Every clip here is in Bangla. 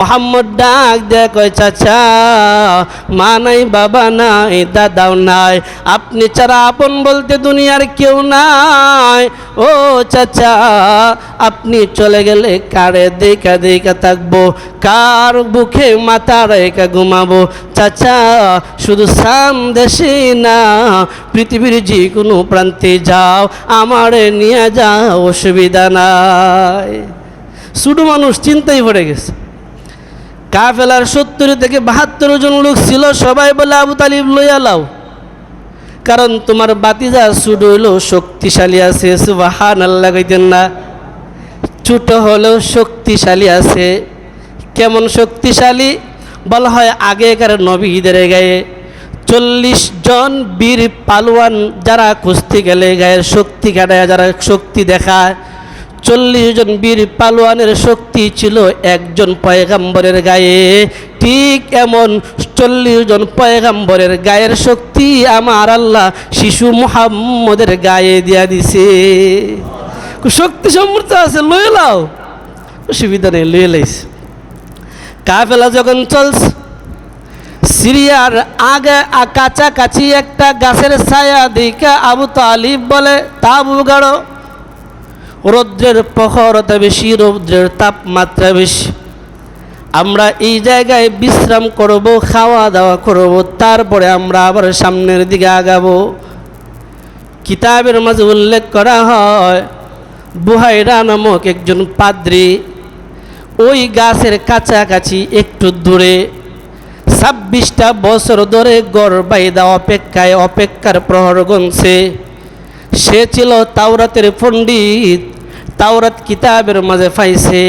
মোহাম্মদ ডাক দেয় কয়, চাচা, মা নাই, বাবা নাই, দাদাও নাই। আপনি ছাড়া আপন বলতে দুনিয়ার কেউ নাই। ও চাচা, আপনি চলে গেলে কারে দেখা দেখা থাকব? কার বুকে মাথা রেখা ঘুমাবো? চাচা, শুধু সাম দেশে না, পৃথিবীর যে কোনো প্রান্তে যাও, আমারে নিয়ে যাও, অসুবিধা নাই। শুধু মানুষ চিন্তাই পড়ে গেছে। কাফেলার সত্তর থেকে বাহাত্তর জন লোক ছিল, সবাই বলে, আবু তালিব লইয়া লাও কারণ তোমার বাতিজা সুড হইলেও শক্তিশালী আছে সুবাহান আল্লাহ কইতেন না। ছোট হলেও শক্তিশালী আছে। কেমন শক্তিশালী? বলা হয় আগেকার নবীদের গায়ে। চল্লিশ জন বীর পালোয়ান যারা কুস্তি গেলে গায়ের শক্তি কাটায় যারা শক্তি দেখায় চল্লিশ জন বীর পালোয়ানের শক্তি ছিল একজন পয়গাম্বরের গায়ে। ঠিক এমন চল্লিশ জন পয়গাম্বরের গায়ের শক্তি আমার আল্লাহ শিশু মুহাম্মদের গায়ে দিয়া দিছে। শক্তি সমৃদ্ধ আছে, লয়ে লাও। অসুবিধা নেই, লয়ে লাইছে কাফেলা যখন চলছে, সিরিয়ার আগে কাছাকাছি একটা গাছের ছায়া দিকে আবু তালিব বলে তাবু গাড়ো রৌদ্রের প্রখরতা বেশি, রৌদ্রের তাপমাত্রা বেশি। আমরা এই জায়গায় বিশ্রাম করব খাওয়া দাওয়া করব, তারপরে আমরা আবার সামনের দিকে আগাবো। কিতাবের মাঝে উল্লেখ করা হয়, বুহাইরা নামক একজন পাদ্রী ওই গাছের কাছাকাছি একটু দূরে ছাব্বিশটা বছর ধরে গড় বাইদা অপেক্ষায় অপেক্ষার প্রহর গনছে। সে ছিল তাওরাতের পণ্ডিত তাওরাত কিতাবের মাঝে পাইছে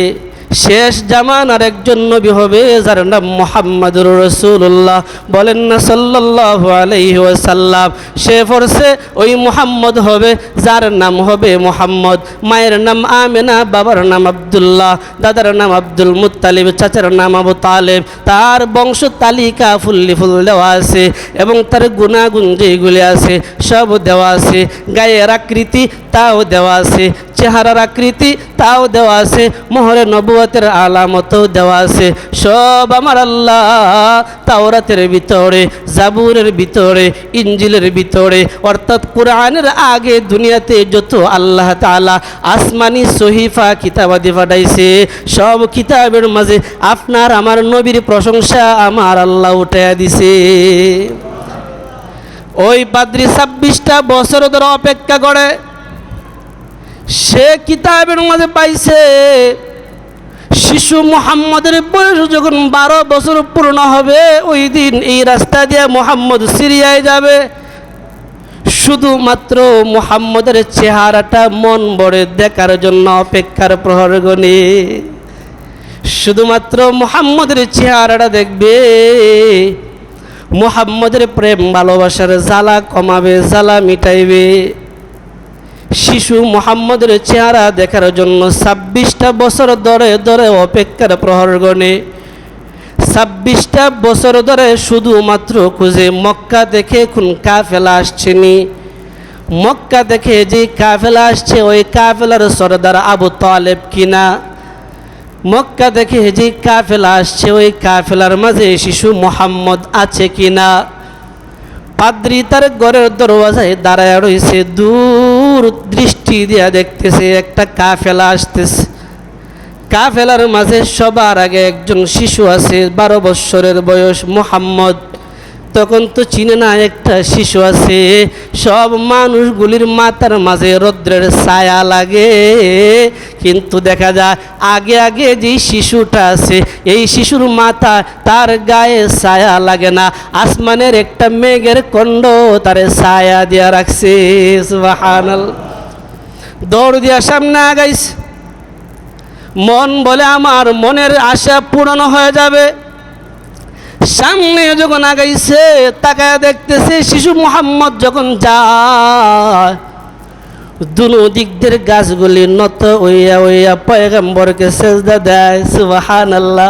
শেষ জামানার একজন নবী হবে, যার নাম মোহাম্মদুর রসুল্লাহ বলেন না, সাল্লাল্লাহু আলাইহি ওয়াসাল্লাম, সে পড়ছে ওই মোহাম্মদ হবে, যার নাম হবে মোহাম্মদ। মায়ের নাম আমেনা, বাবার নাম আব্দুল্লাহ, দাদার নাম আব্দুল মুত্তালিব, চাচার নাম আবু তালেব। তার বংশ তালিকা ফুল্লি ফুল দেওয়া আছে এবং তার গুণাগুণ যেগুলি আছে, সব দেওয়া আছে। গায়ের আকৃতি তাও দেওয়া আছে। চেহারার আকৃতি তাও দেওয়া আছে, মোহরে নবুয়তের আলামতও দেওয়া আছে। সব আমার আল্লাহ তাওরাতের ভিতরে, জাবুরের ভিতরে, ইঞ্জিলের ভিতরে, অর্থাৎ কোরআনের আগে দুনিয়াতে যত আল্লাহ তাআলা আসমানি সহিফা কিতাবাদি পাঠাইছে, সব কিতাবের মাঝে আপনার আমার নবীর প্রশংসা আমার আল্লাহ উঠাইয়া দিছে। ওই পাদ্রি ছাব্বিশটা বছর ধরে অপেক্ষা করে সে কিতাবের মাঝে পাইছে, শিশু মোহাম্মদের বয়স যখন বারো বছর পূর্ণ হবে, ওই দিন এই রাস্তা দিয়ে মোহাম্মদ সিরিয়ায় যাবে। শুধুমাত্র মোহাম্মদের চেহারাটা মন বড়ে দেখার জন্য অপেক্ষার প্রহর গণে শুধুমাত্র মোহাম্মদের চেহারাটা দেখবে, মোহাম্মদের প্রেম, ভালোবাসার জ্বালা কমাবে, জ্বালা মিটাইবে। শিশু মোহাম্মদের চেহারা দেখার জন্য ছাব্বিশটা বছর ধরে ধরে অপেক্ষার প্রহর গণে। ছাব্বিশটা বছর ধরে শুধুমাত্র খুঁজে মক্কা দেখে কোন কাফেলা আসছেনি। মক্কা দেখে যে কাফেলা আসছে ওই কাফেলার সরদার আবু তালেব কিনা? মক্কা দেখে যে কাফেলা আসছে ওই কাফেলার মাঝে শিশু মোহাম্মদ আছে কিনা? পাদ্রি তার ঘরের দরওয়াজায় দাঁড়ায় রয়েছে দূর। দৃষ্টি দিয়া দেখতেছে, একটা কাফেলা আসতেছে। কাফেলার মাঝে সবার আগে একজন শিশু আছে, বারো বৎসরের বয়স মোহাম্মদ। তখন তো চিনে না একটা শিশু আছে। সব মানুষগুলির মাথার মাঝে রৌদ্রের ছায়া লাগে। কিন্তু দেখা যায়, আগে আগে যেই শিশুটা আছে, এই শিশুর মাথা তার গায়ে ছায়া লাগে না। আসমানের একটা মেঘের কণ্ড তারে ছায়া দিয়া রাখছে। দৌড় দিয়া সামনে আগাইছে। মন বলে আমার মনের আশা পূরণ হয়ে যাবে। সামনে যখন আগাইছে, তাকায় দেখতেছে শিশু মোহাম্মদ যখন যায়, দুনো দিকদের গাছগুলি নত ওইয়া ওইয়া পয়গম্বরকে সেজদা দেয় সুবাহান আল্লাহ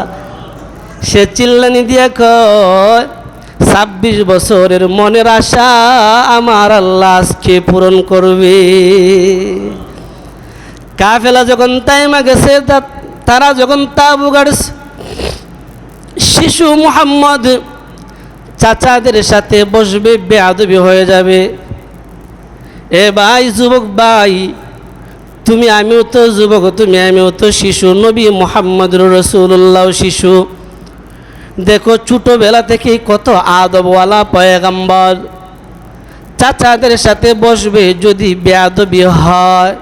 সে চিল্লানি দিয়া কয়, ছাব্বিশ বছরের মনের আশা আমার আল্লাহ আজকে পূরণ করবে। কাফেলা যখন তাইমা গেছে তারা যখন তাবু গাড়ছে শিশু মুহাম্মদ চাচাদের সাথে বসবে, বেয়াদবি হয়ে যাবে। এ ভাই যুবক ভাই, তুমি আমিও তো যুবক, তুমি আমিও তো শিশু। নবী মোহাম্মদ রসুল্লাহ শিশু। দেখো ছোটোবেলা থেকেই কত আদবওয়ালা পয়গাম্বর। চাচাদের সাথে বসবে যদি বেয়াদবি হয়।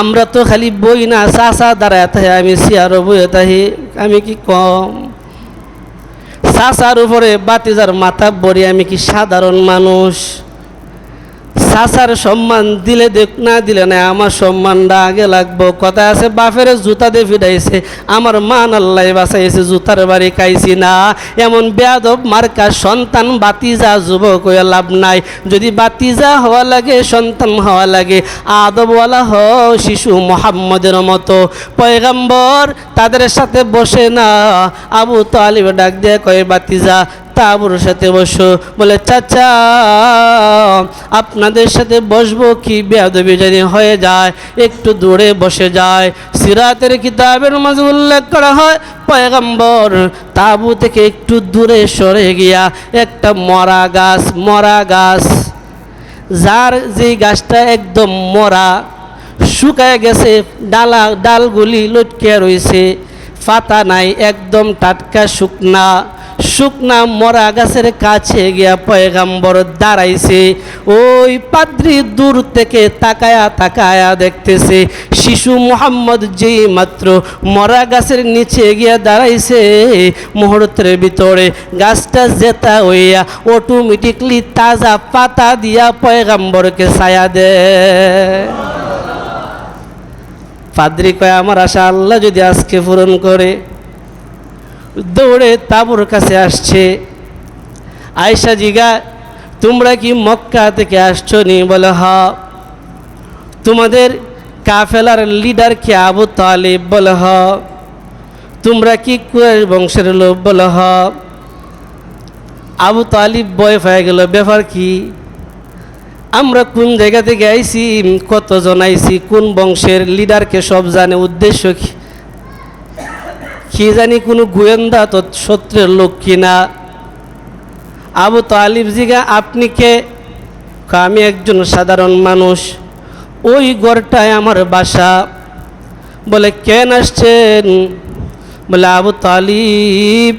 আমরা তো খালি বই না চাচা দাঁড়ায় তাহে আমি সিয়ারও বইয়ে তাহি আমি কি কম? চাচার উপরে বাতিজার মাথা বড়ি আমি কি সাধারণ মানুষ? চাচার সম্মান দিলে দেখ, না দিলে না আমার সম্মানটা আগে লাগবো। কথা আছে, বাপের জুতা দিয়ে ফিরাইছে, আমার মান আল্লাহ বাসাইছে জুতার বাড়ি খাইছি না। এমন বেয়াদব মার্কা সন্তান বাতিজা যুবক হয়ে লাভ নাই। যদি বাতিজা হওয়া লাগে, সন্তান হওয়া লাগে। আদবওয়ালা হ শিশু মোহাম্মদের মতো। পয়গাম্বর তাদের সাথে বসে না। আবু তালিব ডাক দিয়ে কয়ে, বাতিজা তাবুর সাথে বসো। বলে, চাচা, আপনাদের সাথে বসবো কি? বেয়াদবি জানি হয়ে যায়, একটু দূরে বসে যায়। সিরাতের কিতাবের মাঝে উল্লেখ করা হয়, পয়গম্বর তাবু থেকে একটু দূরে সরে গিয়া একটা মরা গাছ মরা গাছ, যার যে গাছটা একদম মরা, শুকায় গেছে, ডালা, ডালগুলি লটকে রয়েছে পাতা নাই, একদম টাটকা শুকনা। শুকনা মরা গাছের কাছে গিয়া পয়গাম্বর দাঁড়াইছে। ওই পাদ্রি দূর থেকে তাকায়া তাকায়া দেখতেছে, শিশু মোহাম্মদ যেই মাত্র মরা গাছের নিচে গিয়া দাঁড়াইছে। মুহূর্তের ভিতরে গাছটা জেতা হইয়া অটোমেটিকলি তাজা পাতা দিয়া পয়গাম্বরকে ছায়া দে পাদ্রি কয়, আমার আশা আল্লাহ যদি আজকে পূরণ করে দৌড়ে তাবুর কাছে আসছে। আয়সা জিগা, তোমরা কি মক্কা থেকে আসছো নি? বলে, হ। তোমাদের কাফেলার লিডার কি আবু তালিব? বলে, হ। তোমরা কি কুয়ের বংশের লোক? বলে, হ। আবু তালিব বয় হয়ে গেল। ব্যাপার কি? আমরা কোন জায়গা থেকে আইছি? কতজন আইছি? কোন বংশের লিডারকে সব জানে? উদ্দেশ্য কি? কি জানি কোনো গোয়েন্দা তো সত্রের লোক কিনা? আবু তালিব জিগা, আপনি কে? আমি একজন সাধারণ মানুষ। ওই গড়টায় আমার বাসা। বলে, কেন আসছেন? বলে, আবু তালিব,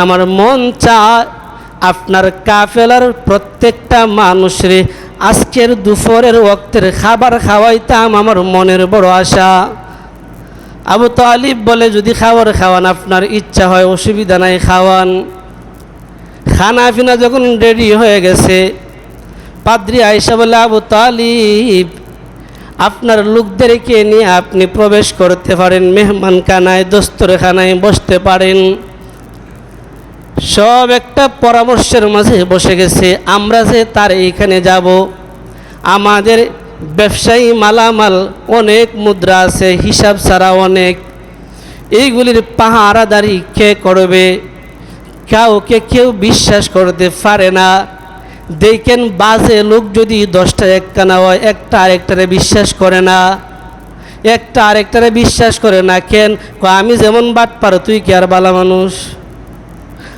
আমার মন চায় আপনার কাফেলার প্রত্যেকটা মানুষরে আজকের দুপুরের ওক্তের খাবার খাওয়াইতাম, আমার মনের বড় আশা। আবু তালিব বলে, যদি খাবার খাওয়ান, আপনার ইচ্ছা হয়, অসুবিধা নাই, খাওয়ান। খানা পিনা যখন রেডি হয়ে গেছে, পাদ্রি আয়সা বলে, আবু তালিব, আপনার লোকদেরকে নিয়ে আপনি প্রবেশ করতে পারেন? মেহমান খানায় দস্তরখানায় বসতে পারেন। সব একটা পরামর্শের মাঝে বসে গেছে, আমরা যে তার এইখানে যাব, আমাদের ব্যবসায়ী মালামাল অনেক, মুদ্রা আছে, হিসাব ছাড়া অনেক। এইগুলির পাহারাদারি কে করবে? কাউকে কেউ বিশ্বাস করতে পারে না। দেখেন, বাজে লোক যদি দশটা একখানা হয়, একটা আরেকটারে বিশ্বাস করে না। একটা আরেকটারে বিশ্বাস করে না, কেন? আমি যেমন বাট পারো, তুই কি আর বালা মানুষ?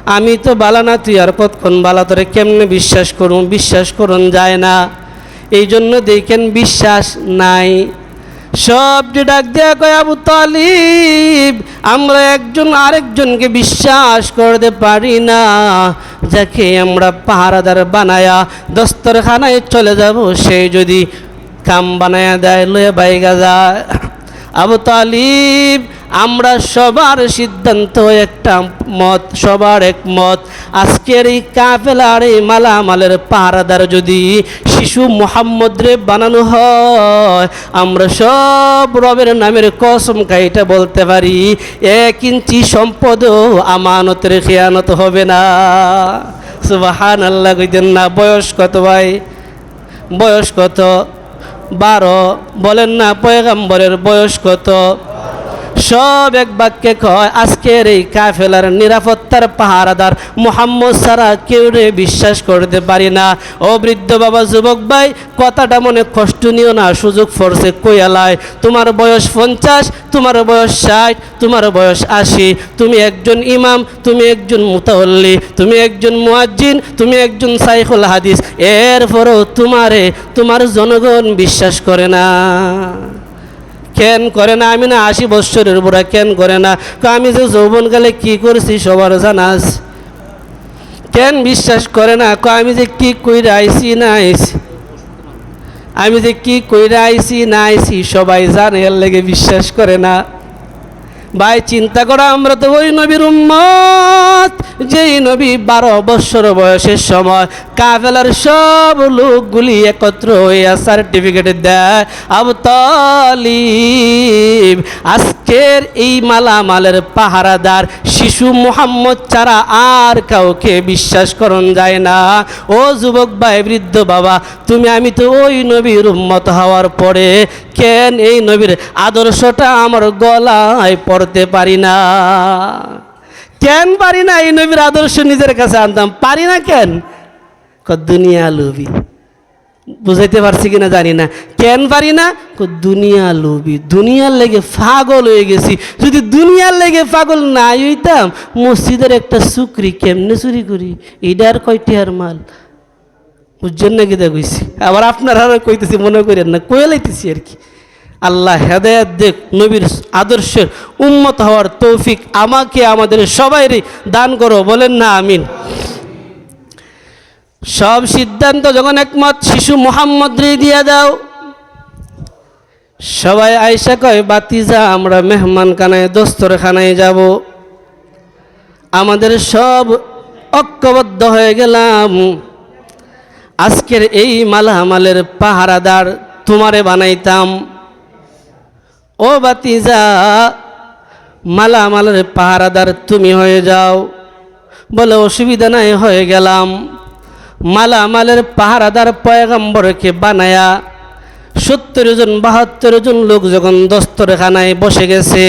আমি তো বালা না, তুই আর কতক্ষণ বালা? তোরে কেমনে বিশ্বাস করুন বিশ্বাস করুন, যায় না। এই জন্য দেখেন বিশ্বাস নাই। সব যে ডাক দেয়া কয়, আবু তালিব, আমরা একজন আরেকজনকে বিশ্বাস করতে পারি না। যাকে আমরা পাহারাদার বানায়া দস্তরখানায় চলে যাব, সে যদি কাম বানায়া দেয়, লয়ে বাইগা যায়। আবু তালিব, আমরা সবার সিদ্ধান্ত একটা মত, সবার একমত। আজকের এই কাফেলার এই মালামালের পাহারাদার যদি শিশু মোহাম্মদ রে বানানো হয়, আমরা সব রবের নামের কসম এটা বলতে পারি, এক ইঞ্চি সম্পদও আমানতের খেয়ানত হবে না। সুবাহান আল্লাহ কইতেন না, বয়স কত ভাই? বয়স কত? বারো। বলেন না পয়গাম্বরের বয়স কত? সব এক বাক্যে কয়, আজকের এই কাফেলার নিরাপত্তার পাহারাদার মোহাম্মদ সারা কেউ বিশ্বাস করতে পারি না। ও বৃদ্ধ বাবা, যুবক ভাই, কথাটা মনে কষ্ট নিও না, সুযোগ ফোর্সে কইয়ালায় তোমার বয়স পঞ্চাশ, তোমার বয়স ষাট, তোমার বয়স আশি। তুমি একজন ইমাম, তুমি একজন মুতাল্লি তুমি একজন মুয়াজ্জিন, তুমি একজন সাইফুল হাদিস। এরপরও তোমারে, তোমার জনগণ বিশ্বাস করে না। কেন করে না? আমি না আশি বৎসরের বুড়া কেন করে না? আমি যে যৌবনকালে কি করছি সবার জানাস কেন বিশ্বাস করে না? আমি যে কি কইরা আইসি না আইসি আমি যে কি কইরা আইসি না আইসি সবাই জানে, এর লেগে বিশ্বাস করে না। ভাই, চিন্তা করো, আমরা তো ওই নবীর উম্মত। যেই নবী বারো বৎসর বয়সের সময় কাফেলার সব লোকগুলি একত্র হইয়া সার্টিফিকেট দেয়। আবু তালিব আজকের এই মালামালের পাহারাদার শিশু মোহাম্মদ ছাড়া আর কাউকে বিশ্বাস করন যায় না। ও যুবক ভাই, বৃদ্ধ বাবা, তুমি, আমি তো ওই নবীর উম্মত হওয়ার পরে কেন এই নবীর আদর্শটা আমার গলায় পড়তে পারি না? কেন পারি না এই নবীর আদর্শ নিজের কাছে আনতাম? পারি না কেন? দুনিয়া লোভি। বুঝাইতে পারছি কিনা জানি না। কেন পারি না? দুনিয়া লোভি, দুনিয়ার লেগে পাগল হয়ে গেছি। যদি দুনিয়ার লেগে পাগল না হইতাম, মসজিদের একটা সুকরি কেমনে চুরি করি? এইটার আর মাল? বুঝছেন নাকি দেখছি আবার আপনারা কইতেছি, মনে করেন না কয়ে লাইতেছি আর কি। আল্লাহ হেদায়াত দেখ, নবীর আদর্শের উন্মত হওয়ার তৌফিক আমাকে, আমাদের সবাইরই দান করো, বলেন না, আমিন। সব সিদ্ধান্ত যখন একমত, শিশু মোহাম্মদ দিয়া দাও। সবাই আয়সা কয়, বাতিজা, আমরা মেহমান খানায় দস্তরখানায় যাব। আমাদের সব ঐক্যবদ্ধ হয়ে গেলাম। আজকের এই মালামালের পাহারাদার তোমারে বানাইতাম। ও বাতিজা, মালামালের পাহারাদার তুমি হয়ে যাও। বলে, অসুবিধা নাই, হয়ে গেলাম। মালামালের পাহারাদার পয়গম্বরকে বানায়া সত্তর জন বাহাত্তর জন লোক যখন দস্তরখানায় বসে গেছে,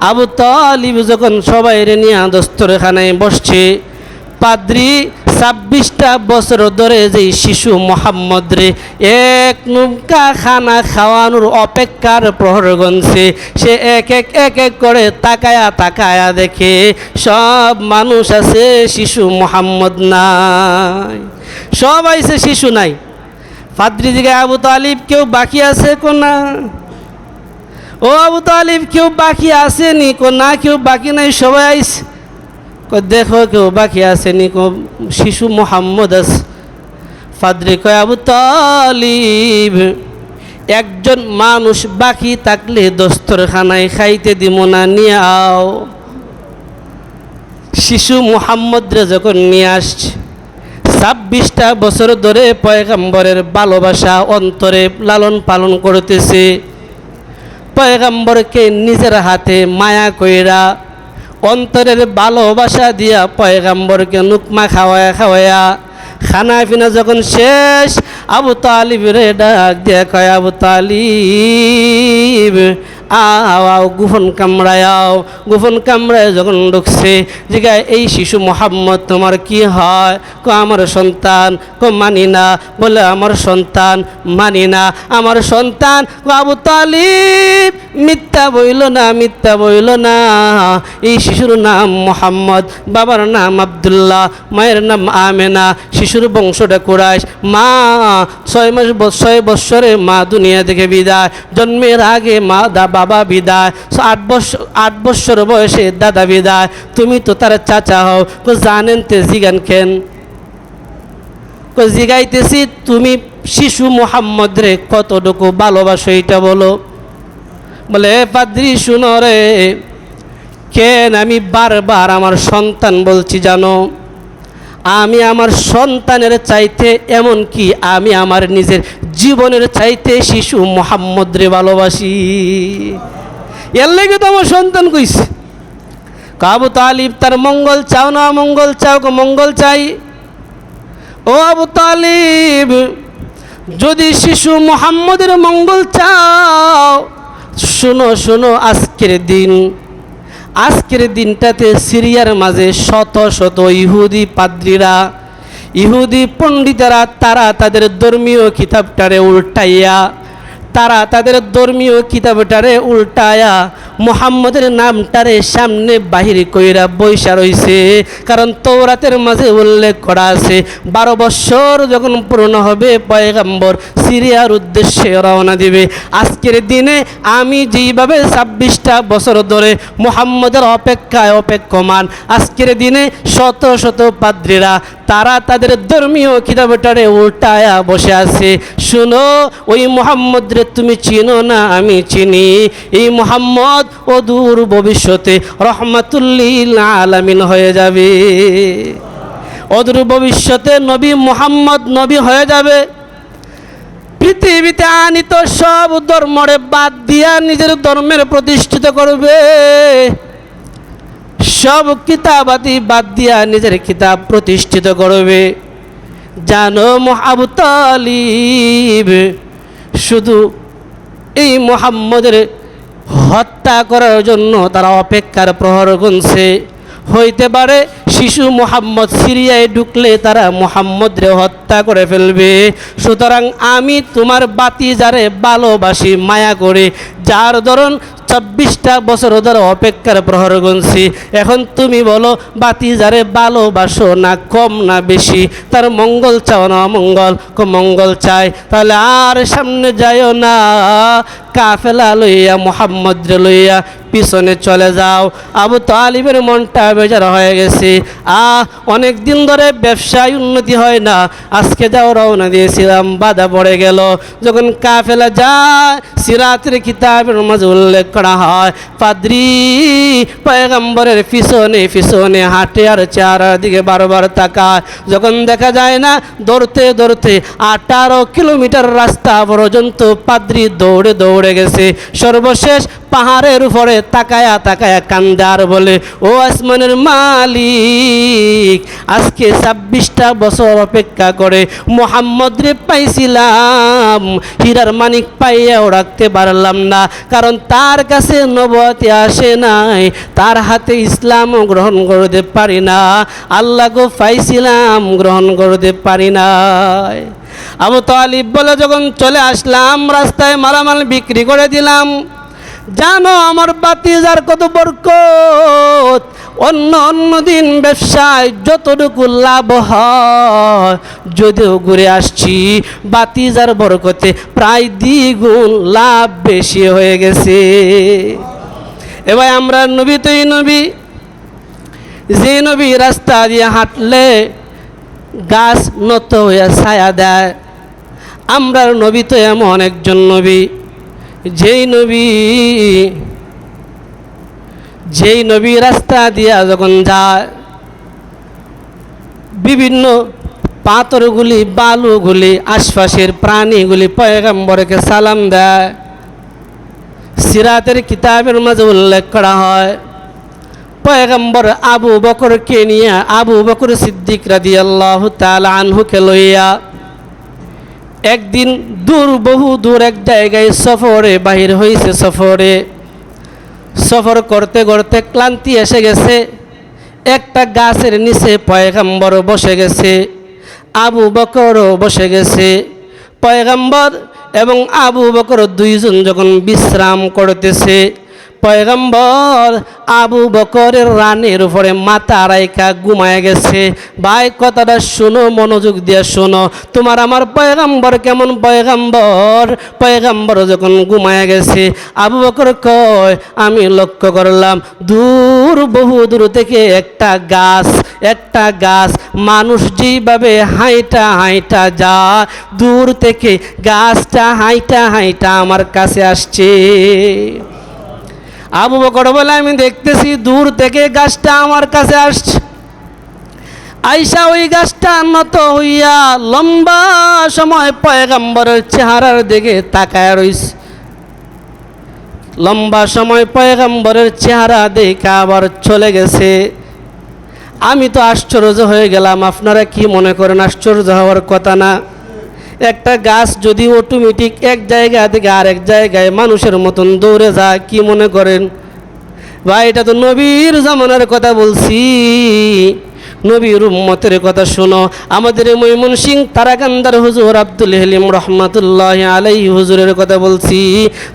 আবু তালিব যখন সবাই রে নিয়ে দস্তরখানায় বসছে পাদ্রি ছাব্বিশটা বছর ধরে যে শিশু মোহাম্মদ রে, এক নুমকা খানা খাওয়ানোর অপেক্ষার প্রহর গনছে সে এক এক এক এক করে তাকায়া তাকায়া দেখে, সব মানুষ আছে শিশু মোহাম্মদ নাই। সব আইছে শিশু নাই। পাদ্রি দিকে আবু তালিব কেউ বাকি আছে কোনা ও আবু তালিব কেউ বাকি আসেনি কো না? কেউ বাকি নাই? সবাই আইছে। দেখো কেউ বাকি আসেনি কো শিশু মোহাম্মদ আছে ফাদ্রি কয়, আবু তালিব, একজন মানুষ বাকি থাকলে দস্তরখানায় খাইতে দিব না, নিয়ে আও। শিশু মোহাম্মদরে যখন নিয়ে আসছে, ছাব্বিশটা বছর ধরে পয়গাম্বরের ভালোবাসা অন্তরে লালন পালন করতেছে। পয়গাম্বরকে নিজের হাতে মায়া কইরা অন্তরের ভালোবাসা দিয়া পয়গাম্বরকে নুকমা খাওয়ায়া খাওয়ায়া খানা পিনা যখন শেষ, আবু তালিব রে ডাক দিয়া কয়, আবু তালিব, আও গুফন কামড়ায়, আও, গুফন কামড়ায় যখন ঢুকছে, জিগায়, এই শিশু মোহাম্মদ, তোমার কি হয়? ক আমার সন্তান, ক মানি না? বলে, আমার সন্তান মানি না, আমার সন্তান আবু তালিব মিথ্যা বইল না, মিথ্যা বইল না। এই শিশুর নাম মোহাম্মদ, বাবার নাম আবদুল্লাহ, মায়ের নাম আমেনা, শিশুর বংশটা কুরাইশ। মা, ছয় মাস ছয় বৎসরে মা দুনিয়া থেকে বিদায়। জন্মের আগে মা দা, বাবা বিদায়। আট বছর আট বৎসর বয়সে দাদা বিদায়। তুমি তো তার চাচা হও তো জানেন তে জিগান খেন জিগাইতেছি, তুমি শিশু মোহাম্মদ রে কতটুকু ভালোবাসো এটা বলো। বলে, "এ পাদ্রি, শুনো রে। কেন আমি বারবার আমার সন্তান বলছি জানো? আমি আমার সন্তানের চাইতে এমন কি? আমি আমার নিজের জীবনের চাইতে শিশু মোহাম্মদ রে ভালোবাসি। এর লেগে তো আমার সন্তান কইছে। কাবু তালিব, তার মঙ্গল চাও না, মঙ্গল চাও মঙ্গল চাই। ও আবু তালিব, যদি শিশু মোহাম্মদের মঙ্গল চাও শুনো শুনো আজকের দিন। আজকের দিনটাতে সিরিয়ার মাঝে শত শত ইহুদি পাদ্রীরা, ইহুদি পণ্ডিতেরা, তারা তাদের ধর্মীয় কিতাবটারে উল্টাইয়া তারা তাদের ধর্মীয় কিতাবটারে উল্টায়া মোহাম্মদের নামটারে সামনে বাহির কইরা বৈশা রইছে। কারণ তৌরাতের মাঝে উল্লেখ করা আছে, বারো বৎসর যখন পূর্ণ হবে, পয়গাম্বর সিরিয়ার উদ্দেশ্যে রওনা দিবে। আজকের দিনে আমি যেইভাবে ছাব্বিশটা বছর ধরে মোহাম্মদের অপেক্ষায় অপেক্ষমান, আজকের দিনে শত শত পাদ্রীরা, তারা তাদের ধর্মীয় কিতাবটারে উল্টায়া বসে আছে। শুনো, ওই মোহাম্মদ রে তুমি চিনো না, আমি চিনি। এই মোহাম্মদ ও দূর ভবিষ্যতে রহমাতুল্লিল আলামিন হয়ে যাবে। অদূর ভবিষ্যতে নবী মোহাম্মদ নবী হয়ে যাবে। পৃথিবীতে আনিত সব ধর্মরে বাদ দিয়া নিজের ধর্মের প্রতিষ্ঠিত করবে। সব কিতাবাদি বাদ দিয়া নিজের কিতাব প্রতিষ্ঠিত করবে। জানো আবু শুধু এই মোহাম্মদের হত্যা করার জন্য তারা অপেক্ষার প্রহর গুনছে। হইতে পারে শিশু মোহাম্মদ সিরিয়ায় ঢুকলে তারা মোহাম্মদরে হত্যা করে ফেলবে। সুতরাং আমি তোমার বাতি যারে ভালোবাসি, মায়া করে। যার ধরন চব্বিশটা বছর ধরে অপেক্ষার প্রহর গুনছি। এখন তুমি বলো, বাতি যারে ভালোবাসো না কম না বেশি? তার মঙ্গল চাও না অমঙ্গল মঙ্গল চাই। তাহলে আর সামনে যাইও না। কাফেলা লইয়া মোহাম্মদ লইয়া পিছনে চলে যাও। আবু তালিবের মনটা বেজার হয়ে গেছে। আ অনেক দিন ধরে ব্যবসায় উন্নতি হয় না। আজকে যাও রওনা দিয়েছিলাম, বাধা পড়ে গেল। যখন কাফেলা যায়, সিরাতের কিতাবের মাঝে উল্লেখ করা হয়, পাদ্রি পয়গম্বরের পিছনে পিছনে হাঁটে আর চারার দিকে বারবার তাকায়। যখন দেখা যায় না, দৌড়তে দৌড়তে আঠারো কিলোমিটার রাস্তা পর্যন্ত পাদ্রি দৌড়ে দৌড়ে গেছে। সর্বশেষ পাহাড়ের উপরে তাকায়া তাকায়া কান্দার বলে, ও আসমানের মালিক, আজকে ছাব্বিশটা বছর অপেক্ষা করে মোহাম্মদ রে পাইছিলাম, হীরার মানিক পাইয়াও রাখতে পারলাম না, কারণ তার কাছে নবতে আসে নাই, তার হাতে ইসলামও গ্রহণ করতে পারি না আল্লাহকে পাইছিলাম গ্রহণ করতে পারি নাই আবু তালিব বলে, যখন চলে আসলাম, রাস্তায় মালামাল বিক্রি করে দিলাম জানো আমার বাতিজার কত বরকত? অন্য অন্য দিন ব্যবসায় যতটুকু লাভ হয়, যদিও ঘুরে আসছি, বাতিজার বরকতে প্রায় দ্বিগুণ লাভ বেশি হয়ে গেছে। এবার আমরা নবী তুই নবী, যে নবী রাস্তা দিয়ে হাঁটলে গাছ নত হয়ে ছায়া দেয়, আমরার নবী তো এমন একজন নবী। যেই নবী যেই নবী রাস্তা দিয়া যখন যায়, বিভিন্ন পাথরগুলি, বালুগুলি, আশপাশের প্রাণীগুলি পয়গম্বরকে সালাম দেয়। সিরাতের কিতাবের মাঝে উল্লেখ করা হয়, পয়গম্বর আবু বকরকে নিয়ে আবু বকর সিদ্দিক রাদি আল্লাহ তাল আনহুকে লইয়া একদিন দূর, বহু দূর এক জায়গায় সফরে, বাহির হয়েছে সফরে। সফর করতে করতে ক্লান্তি এসে গেছে। একটা গাছের নিচে পয়গাম্বর বসে গেছে, আবু বকরও বসে গেছে। পয়গাম্বর এবং আবু বকর দুইজন যখন বিশ্রাম করতেছে পয়গম্বর আবু বকরের রানের উপরে মাথা রাইকা ঘুমায় গেছে। ভাই, কথাটা শোনো, মনোযোগ দিয়ে শোনো। তোমার আমার পয়গম্বর কেমন পয়গম্বর? পয়গম্বর যখন ঘুমায় গেছে, আবু বকর কয়, আমি লক্ষ্য করলাম, দূর, বহু দূর থেকে একটা গাছ একটা গাছ, মানুষ যেভাবে হাইটা হাইটা যা দূর থেকে গাছটা হাইটা হাইটা আমার কাছে আসছে। আবু বকর বলে, আমি দেখতেছি দূর থেকে গাছটা আমার কাছে আসছে। আইসা ওই গাছটা নত হইয়া লম্বা সময় পয়গাম্বরের চেহারার দিকে তাকায় রইছে। লম্বা সময় পয়গাম্বরের চেহারা দেখে আবার চলে গেছে। আমি তো আশ্চর্য হয়ে গেলাম, আপনারা কি মনে করেন আশ্চর্য হওয়ার কথা না? একটা গাছ যদি অটোমেটিক এক জায়গা থেকে আর এক জায়গায় মানুষের মতন দৌড়ে যায়, কি মনে করেন? ভাই, এটা তো নবীর জামানার কথা বলছি। নবীর উম্মতের কথা শোনো। আমাদের মৈমন সিং তারাকান্দার হুজুর আব্দুল হালিম রহমাতুল্লাহ আলাই হুজুরের কথা বলছি,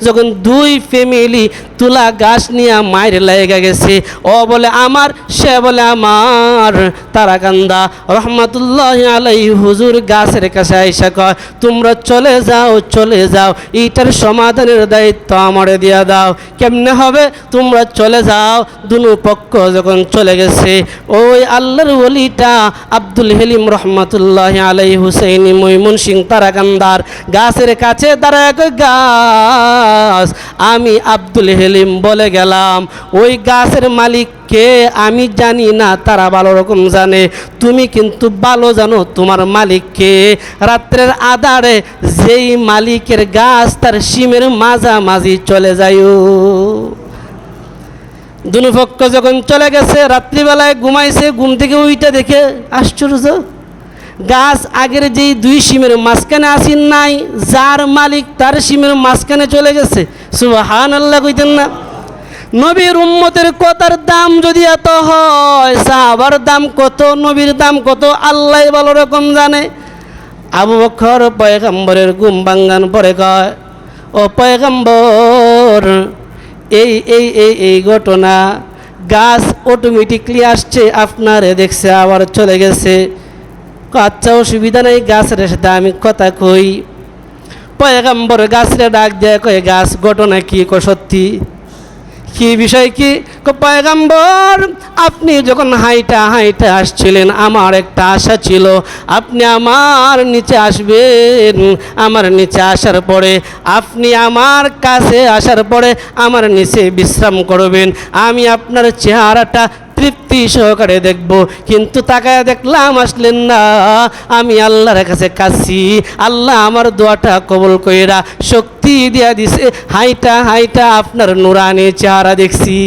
যখন দুই ফ্যামিলি তুলা গাছ নিয়ে মায়ের লেগে গেছে, ও বলে আমার, সে বলে আমার। তারাকান্দা রহমাতুল্লাহ আলাই হুজুর গাছের কাছে আইসা কয়, তোমরা চলে যাও চলে যাও, এইটার সমাধানের দায়িত্ব আমারে দিয়া দাও। কেমনে হবে? তোমরা চলে যাও। দুনু পক্ষ যখন চলে গেছে, ওই আল্লাহর ওলিটা আব্দুল হেলিম রহমতুল্লাহ আলাই হুসেইনি মৈমন সিং তারাকান্দার। গাছের কাছে দাঁড়ায় কয়, গাছ। আমি আব্দুল হেলিম বলে গেলাম ওই গাছের মালিক কে? আমি জানি না তারা ভালো রকম জানে। তুমি কিন্তু ভালো জানো তোমার মালিককে রাত্রের আধারে যেই মালিকের গাছ তার সিমের মাঝামাঝি চলে যায়ও। দুনু পক্ষ যখন চলে গেছে, রাত্রিবেলায় ঘুমাইছে, ঘুম থেকে উইটা দেখে আশ্চর্য। গাছ আগের যেই দুই সিমের মাঝখানে আসিন নাই, যার মালিক তার সিমের মাঝখানে চলে গেছে। সুবাহান আল্লাহ কইতেন না। নবীর উম্মতের কথার দাম যদি এত হয়, সাহাবার দাম কত, নবীর দাম কত, আল্লাহ ভালো রকম জানে। আবু বকর পয়গম্বরের ঘুম ভাঙ্গান পরে কয়, ও পয়গম্বর এই এই এই এই ঘটনা, গাছ অটোমেটিকলি আসছে, আপনারে দেখছে, আবার চলে গেছে। আচ্ছা অসুবিধা নেই, গাছের সাথে আমি কথা কই। পয়গাম্বর গাছরে ডাক দেয় কয়ে, গাছ, ঘটনা কী? কো সত্যি? কি বিষয় কি? পয়গাম্বর, আপনি যখন হাইটা হাইটে আসছিলেন, আমার একটা আশা ছিল, আপনি আমার নিচে আসবেন। আমার নিচে আসার পরে, আপনি আমার কাছে আসার পরে, আমার নিচে বিশ্রাম করবেন। আমি আপনার চেহারাটা তৃপ্তি সহকারে দেখব। কিন্তু তাকায় দেখলাম, আসলেন না। আমি আল্লাহর কাছে কাছি আল্লাহ আমার দোয়াটা কবল কইরা শক্তি দিয়া দিছে। হাইটা হাইটা আপনার নুরানি চেহারা দেখছি।